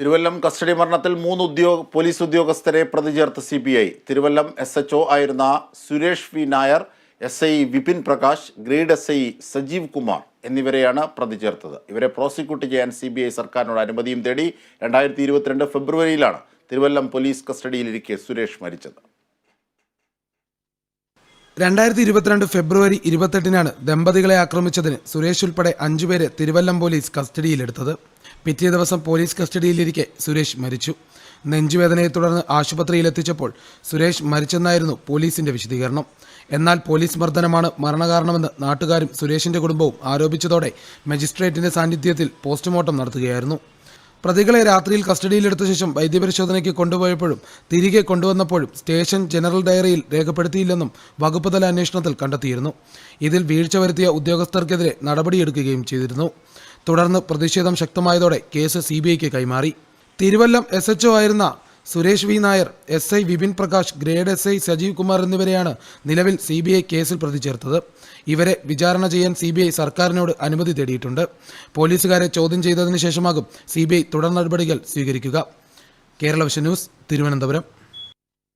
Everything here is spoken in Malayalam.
തിരുവല്ലം കസ്റ്റഡി മരണത്തിൽ മൂന്ന് ഉദ്യോഗ പോലീസ് ഉദ്യോഗസ്ഥരെ പ്രതി ചേർത്ത് C B I Thiruvallam S H O ആയിരുന്ന Suresh V Nair S I Vipin Prakash grade S I Sajeev Kumar എന്നിവരെയാണ് പ്രതി ചേർത്തത്. ഇവരെ പ്രോസിക്യൂട്ട് ചെയ്യാൻ സി ബി ഐ സർക്കാരിനോട് അനുമതിയും തേടി രണ്ടായിരത്തി ഇരുപത്തിരണ്ട് ഫെബ്രുവരിയിലാണ് തിരുവല്ലം പോലീസ് കസ്റ്റഡിയിലിരിക്കെ സുരേഷ് മരിച്ചത്. രണ്ടായിരത്തി ഇരുപത്തിരണ്ട് ഫെബ്രുവരി ഇരുപത്തെട്ടിനാണ് ദമ്പതികളെ ആക്രമിച്ചതിന് സുരേഷ് ഉൾപ്പെടെ അഞ്ചുപേരെ തിരുവല്ലം പോലീസ് കസ്റ്റഡിയിലെടുത്തത്. പിറ്റേ ദിവസം പോലീസ് കസ്റ്റഡിയിലിരിക്കെ സുരേഷ് മരിച്ചു. നെഞ്ചുവേദനയെ തുടർന്ന് ആശുപത്രിയിലെത്തിച്ചപ്പോൾ സുരേഷ് മരിച്ചെന്നായിരുന്നു പോലീസിന്റെ വിശദീകരണം. എന്നാൽ പോലീസ് മർദ്ദനമാണ് മരണകാരണമെന്ന് നാട്ടുകാരും സുരേഷിന്റെ കുടുംബവും ആരോപിച്ചതോടെ മജിസ്ട്രേറ്റിന്റെ സാന്നിധ്യത്തിൽ പോസ്റ്റ്മോർട്ടം നടത്തുകയായിരുന്നു. പ്രതികളെ രാത്രിയിൽ കസ്റ്റഡിയിലെടുത്ത ശേഷം വൈദ്യപരിശോധനയ്ക്ക് കൊണ്ടുപോയപ്പോഴും തിരികെ കൊണ്ടുവന്നപ്പോഴും സ്റ്റേഷൻ ജനറൽ ഡയറിയിൽ രേഖപ്പെടുത്തിയില്ലെന്നും വകുപ്പ് തല അന്വേഷണത്തിൽ കണ്ടെത്തിയിരുന്നു. ഇതിൽ വീഴ്ച വരുത്തിയ ഉദ്യോഗസ്ഥർക്കെതിരെ നടപടിയെടുക്കുകയും ചെയ്തിരുന്നു. തുടർന്ന് പ്രതിഷേധം ശക്തമായതോടെ കേസ് സി ബി ഐക്ക് കൈമാറി. തിരുവല്ലം എസ് എച്ച് ആയിരുന്ന Suresh V Nair S I Vipin Prakash grade S I Sajeev Kumar എന്നിവരെയാണ് നിലവിൽ സി ബി ഐ കേസിൽ പ്രതി ചേർത്തത് ഇവരെ വിചാരണ ചെയ്യാൻ സി ബി ഐ സർക്കാരിനോട് അനുമതി തേടിയിട്ടുണ്ട്. പോലീസുകാരെ ചോദ്യം ചെയ്തതിനു ശേഷമാകും സി ബി ഐ തുടർ നടപടികൾ സ്വീകരിക്കുക. Kerala vision news Thiruvananthapuram.